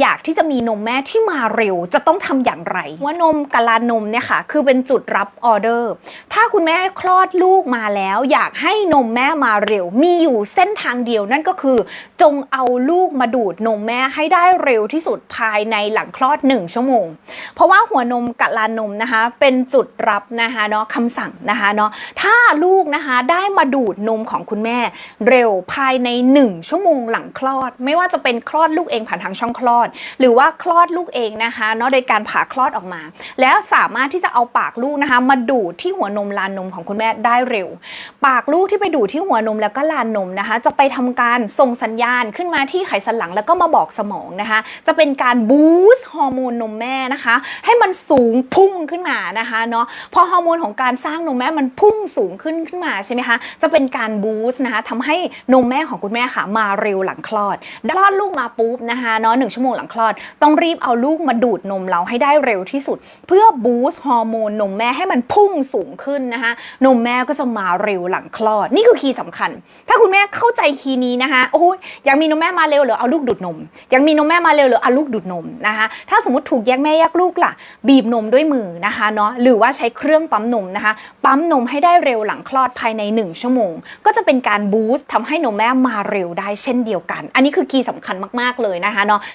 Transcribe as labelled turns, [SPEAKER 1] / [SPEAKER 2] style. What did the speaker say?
[SPEAKER 1] อยากที่จะมีนมแม่ที่มาเร็วจะต้องทำอย่างไร ว่านมกะลานมเนี่ยค่ะ คือเป็นจุดรับออเดอร์ ถ้าคุณแม่คลอดลูกมาแล้ว อยากให้นมแม่มาเร็ว มีอยู่เส้นทางเดียวนั่นก็คือ จงเอาลูกมาดูดนมแม่ให้ได้เร็วที่สุดภายในหลังคลอด 1 ชั่วโมง เพราะว่าหัวนมกะลานมนะคะ เป็นจุดรับนะคะเนาะคำสั่งนะคะเนาะถ้าลูกนะคะได้มาดูดนมของคุณแม่ เร็วภายใน 1 ชั่วโมงหลังคลอด ไม่ว่าจะเป็นคลอดลูกเองผ่านทางช่องคลอดหรือว่าคลอดลูกเองนะคะเนาะโดยการผ่าคลอดออกมา แล้วสามารถที่จะเอาปากลูกนะคะ มาดูดที่หัวนมลานนมของคุณแม่ได้เร็ว ปากลูกที่ไปดูดที่หัวนมแล้วก็ลานนมนะคะ จะไปทำการส่งสัญญาณขึ้นมาที่ไขสันหลังแล้วก็มาบอกสมองนะคะ จะเป็นการบูสต์ฮอร์โมนนมแม่นะคะ ให้มันสูงพุ่งขึ้นมานะคะเนาะพอฮอร์โมนของการสร้างนมแม่มันพุ่งสูงขึ้นขึ้นมาใช่ไหมคะจะเป็นการบูสต์นะคะทำให้นมแม่ของคุณแม่ค่ะ มาเร็วหลังคลอดคลอดลูกมาปุ๊บนะคะเนาะหนึ่งชั่วโมงหลังคลอด ต้องรีบเอาลูกมาดูดนมเราให้ได้เร็วที่สุด เพื่อบูสต์ฮอร์โมนนมแม่ให้มันพุ่งสูงขึ้นนะคะนมแม่ก็จะมาเร็วหลังคลอด นี่คือคีย์สำคัญ ถ้าคุณแม่เข้าใจคีย์นี้นะคะโอ้ยอยากมีนมแม่มาเร็วหรือเอาลูกดูดนมอยากมีนมแม่มาเร็วหรือเอาลูกดูดนมนะคะถ้าสมมติถูกแยกแม่แยกลูกล่ะ บีบนมด้วยมือนะคะเนาะหรือว่าใช้เครื่องปั๊มนมนะคะปั๊มนมให้ได้เร็วหลังคลอดภายใน 1 ชั่วโมง ก็จะเป็นการบูสต์ทำให้นมแม่มาเร็วได้เช่นเดียวกัน อันนี้คือคีย์สำคัญมาก ๆ เลยนะคะเนาะ